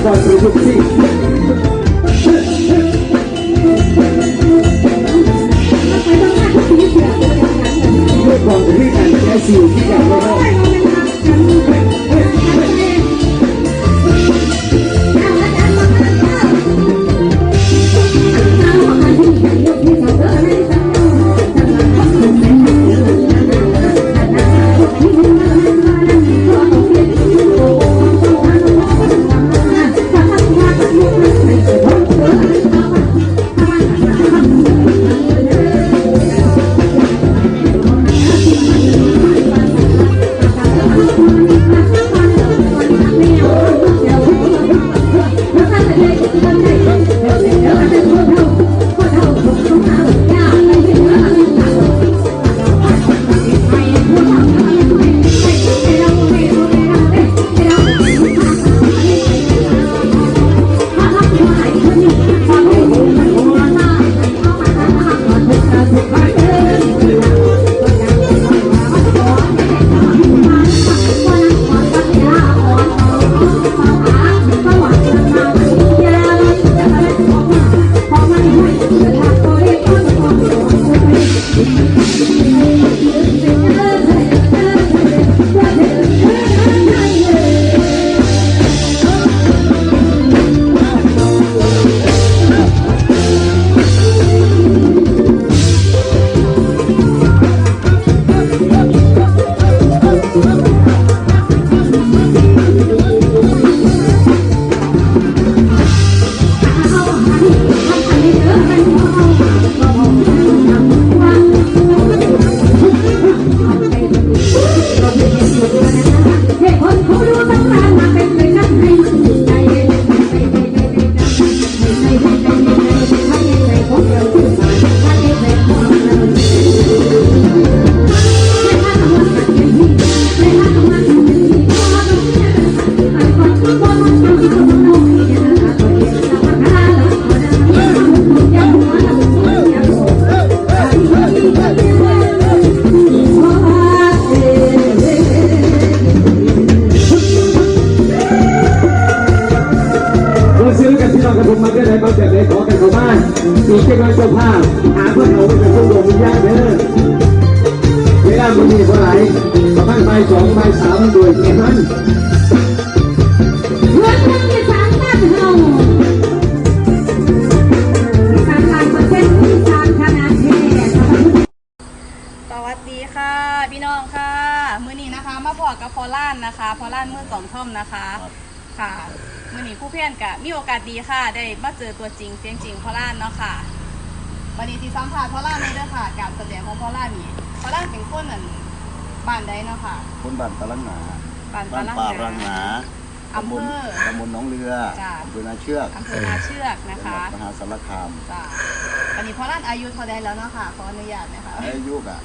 Vai produzir. ด้วยความรีบแอนแอซิลที่อยากได้ อกันที่เรากระทงมาก็ได้บางแบบไหนขอกันเข้าบ้านอีกแค่น้อยเจ้าภาพหาเพื่อนเอาไปเป็นผู้ดวงวิญญาณเด้อเวลามันมีเท่าไหร่ประมาณบ่สองบ่สามโดยแค่นั้นเพื่อนคนที่สามบ้านเฮาสามล้านเปอร์เซ็นต์ที่สามขนาดแท้สวัสดีค่ะ พี่น้องค่ะ มื้อนี้นะคะ มาพอกับพอล่านนะคะ พอล่านเมื่อสองท่อมนะคะ ค่ะ มื้อนี้ผู้เพี้ยนกะมีโอกาสดีค่ะ ได้มาเจอตัวจริงเสียงจริงพอล่านเนาะค่ะวันนี้ที่สัมภาษณ์พอล่านเลยเด้อค่ะ การแสดงของพอล่านนี่พอล่านเป็นคนนั่นบ้านใดเนาะค่ะ คนบ้านตะลังหนาบ้านบ้านตะป่าลัรังงหหนานาอำเภอตำบลหนองเรือจ้ะอำเภอนาเชือกอำเภอนาเชือกนะจังหคะวัดมหาสารคามจ้าวันนี้พอล่านอายุเท่าใดแล้วเนาะค่ะขออนุญาตนะคะอายุกะ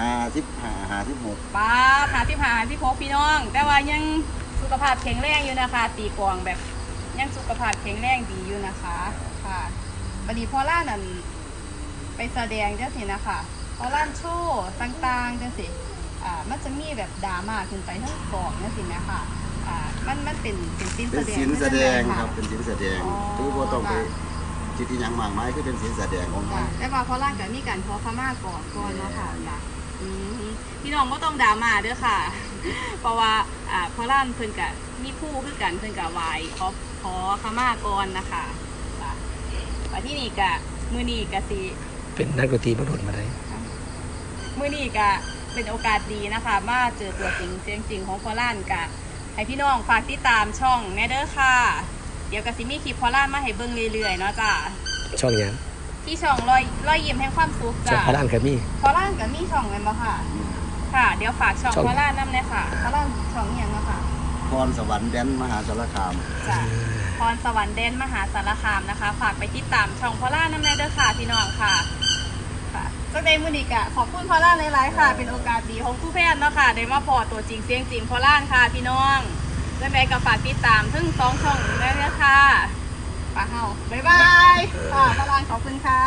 ห้าสิบห้าห้าสิบหกป้าหาที่หาที่พกพี่น้อง แต่ว่ายัง สุขภาพแข็งแรงอยู่นะคะ ตีกลองแบบยังสุขภาพแข็งแรงดีอยู่นะคะค่ะวันนี้พอล่านั่นไปแสดงจังสินะคะพอล่านโชว์ต่างๆจังสิอ่ามันจะมีแบบดราม่าขึ้นไปทั้งกองจังสินะคะอ่ามันมันเป็นเป็นศิลป์เป็นแสดงศิลป์แสดงใช่ไหมะครับเป็นศิลป์แสดงอ๋อคือว่าต้องไปจิตที่ยังมากมายคือเป็นศิลป์แสดงของมัจ้ะนแต่ว่าพอล่างกับมีการขอขมาก่อนก่อนเนาะค่ะจ้ะอืม พี่น้องก็ต้องด่ามาเด้อค่ะ เพราะว่าอ่าพอล่างเพิ่นกับมีคู่คือกันเพิ่นกับไหวขอขอขมาก่อนนะคะจ้ะว่าที่นี่กะมือนี้กะสิเป็นนักดนตรีมาโดดมาได้มือนี้กะเป็นโอกาสดีนะคะ มาเจอตัวจริงเสียงจริงของพอล่านกะให้พี่น้องฝากติดตามช่องแน่เด้อค่ะ เดี๋ยวกะสิมีคลิปพอล่านมาให้เบิ่งเรื่อยๆเนาะจ้ะช่องหยัง ที่ช่องรอยรอยยิ้มแห่งความสุขช่องจ้ะพระด้านแคมี่พอล่านกับมีช่องกันบ่ค่ะ ค่ะ เดี๋ยวฝากช่องช่อง พอล่านน้ำเลยค่ะพอล่านช่องอหย่างเนาะค่ะ พรสวรรค์แดนมหาสารคามจ้ะพรสวรรค์เดนมหาสารคามนะคะ ฝากไปติดตามช่องพอล่าน้ำในเด้อค่ะพี่น้องค่ะ ค่ะก็ในมือนิกะขอบคุณพอล่าหลายๆค่ะ เป็นโอกาสดีของผู้แพทย์เนาะค่ะได้มาพอตัวจริงเสียงจริงพอล่าค่ะพี่น้องและแม่ก็ฝากติดตามทั้งสองช่องได้เลยค่ะ ปลาเฮาบ๊ายบายค่ะพอล่าขอบคุณค่ะ